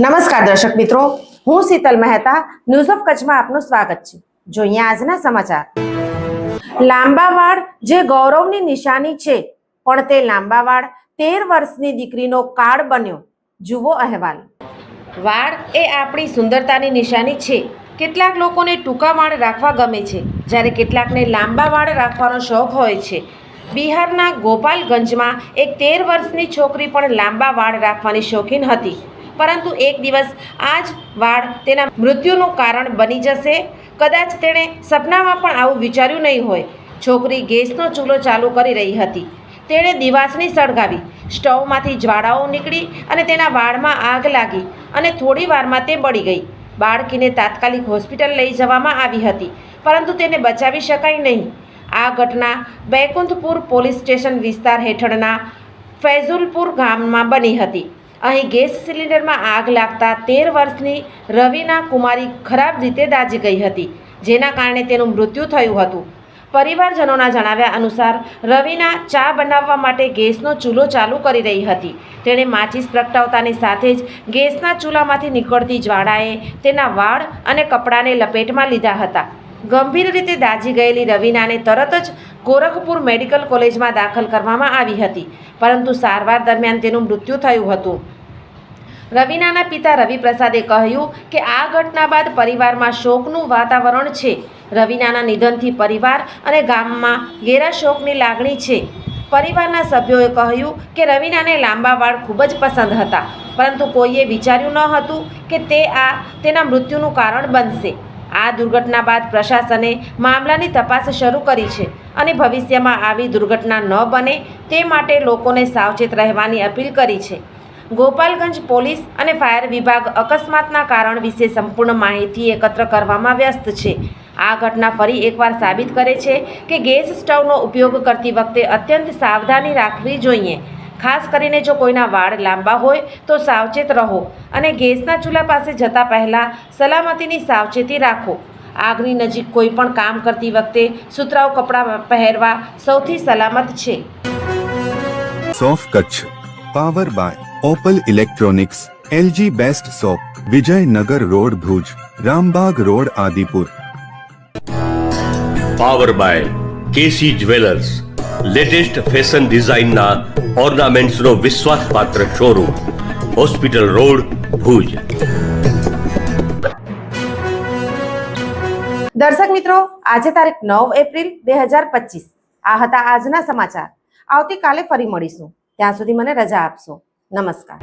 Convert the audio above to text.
નમસ્કાર દર્શક મિત્રો, હું શીતલ મહેતા ન્યૂઝ ઓફ કચ્છમાં આપનું સ્વાગત છે. જોઈએ આજના સમાચાર. લાંબા વાળ જે ગૌરવની નિશાની છે, પણ તે લાંબા વાળ તેર વર્ષની દીકરીનો કાળ બન્યો. જુઓ અહેવાલ. વાળ એ આપણી સુંદરતાની નિશાની છે. કેટલાક લોકોને ટૂંકા વાળ રાખવા ગમે છે. જ્યારે કેટલાકને લાંબા વાળ રાખવાનો શોખ હોય છે. બિહારના ગોપાલગંજમાં એક તેર વર્ષની છોકરી પણ લાંબા વાળ રાખવાની શોખીન હતી. પરંતુ એક દિવસ આ જ વાળ તેના મૃત્યુનું કારણ બની જશે. કદાચ તેણે સપનામાં પણ આવું વિચાર્યું નહીં હોય. છોકરી ગેસનો ચૂલો ચાલુ કરી રહી હતી. તેણે દિવાસની સળગાવી. સ્ટવમાંથી જ્વાળાઓ નીકળી અને તેના વાળમાં આગ લાગી અને થોડી વારમાં તે બળી ગઈ. બાળકીને તાત્કાલિક હોસ્પિટલ લઈ જવામાં આવી હતી, પરંતુ તેને બચાવી શકાય નહીં. આ ઘટના બૈકુંઠપુર પોલીસ સ્ટેશન વિસ્તાર હેઠળના ફૈઝુલપુર ગામમાં બની હતી. અહીં ગેસ સિલિન્ડરમાં આગ લાગતા તેર વર્ષની રવિના કુમારી ખરાબ રીતે દાઝી ગઈ હતી, જેના કારણે તેનું મૃત્યુ થયું હતું. પરિવારજનોના જણાવ્યા અનુસાર, રવિના ચા બનાવવા માટે ગેસનો ચૂલો ચાલુ કરી રહી હતી. તેણે માચીસ પ્રગટાવતાની સાથે જ ગેસના ચૂલામાંથી નીકળતી જ્વાળાએ તેના વાળ અને કપડાને લપેટમાં લીધા હતા. ગંભીર રીતે દાઝી ગયેલી રવિનાને તરત જ ગોરખપુર મેડિકલ કોલેજમાં દાખલ કરવામાં આવી હતી. પરંતુ સારવાર દરમિયાન તેનું મૃત્યુ થયું હતું. રવિનાના પિતા રવિપ્રસાદે કહ્યું કે આ ઘટના બાદ પરિવારમાં શોકનું વાતાવરણ છે. રવિનાના નિધનથી પરિવાર અને ગામમાં ઘેરા શોકની લાગણી છે. પરિવારના સભ્યોએ કહ્યું કે રવિનાને લાંબા વાળ ખૂબ જ પસંદ હતા, પરંતુ કોઈએ વિચાર્યું ન હતું કે તે આ તેના મૃત્યુનું કારણ બનશે. આ દુર્ઘટના બાદ પ્રશાસને મામલાની તપાસ શરૂ કરી છે અને ભવિષ્યમાં આવી દુર્ઘટના ન બને તે માટે લોકોને સાવચેત રહેવાની અપીલ કરી છે. ગોપાલગંજ પોલીસ અને ફાયર વિભાગ અકસ્માતના કારણ વિશે સંપૂર્ણ માહિતી એકત્ર કરવામાં વ્યસ્ત છે. આ ઘટના ફરી એકવાર સાબિત કરે છે કે ગેસ સ્ટવનો ઉપયોગ કરતી વખતે અત્યંત સાવધાની રાખવી જોઈએ. ખાસ કરીને જો કોઈના વાળ લાંબા હોય તો સાવચેત રહો અને ગેસના ચૂલા પાસે જતા પહેલાં સલામતીની સાવચેતી રાખો. આગની નજીક કોઈ પણ કામ કરતી વખતે સુતરાઉ કપડાં પહેરવા સૌથી સલામત છે. સોફ Kutch power by Opal electronics LG best shop Vijaynagar road Bhuj Rambagh road Adipur. Power by KC jewellers. Latest fashion ડિઝાઇનના ઓર્નામેન્ટ્સનો વિશ્વાસપાત્ર શોરૂમ, હોસ્પિટલ રોડ, ભુજ. દર્શક મિત્રો, આજે તારીખ નવ એપ્રિલ બે હજાર પચીસ. આ હતા આજના સમાચાર. આવતીકાલે ફરી મળીશું. ત્યાં સુધી મને રજા આપશો. નમસ્કાર.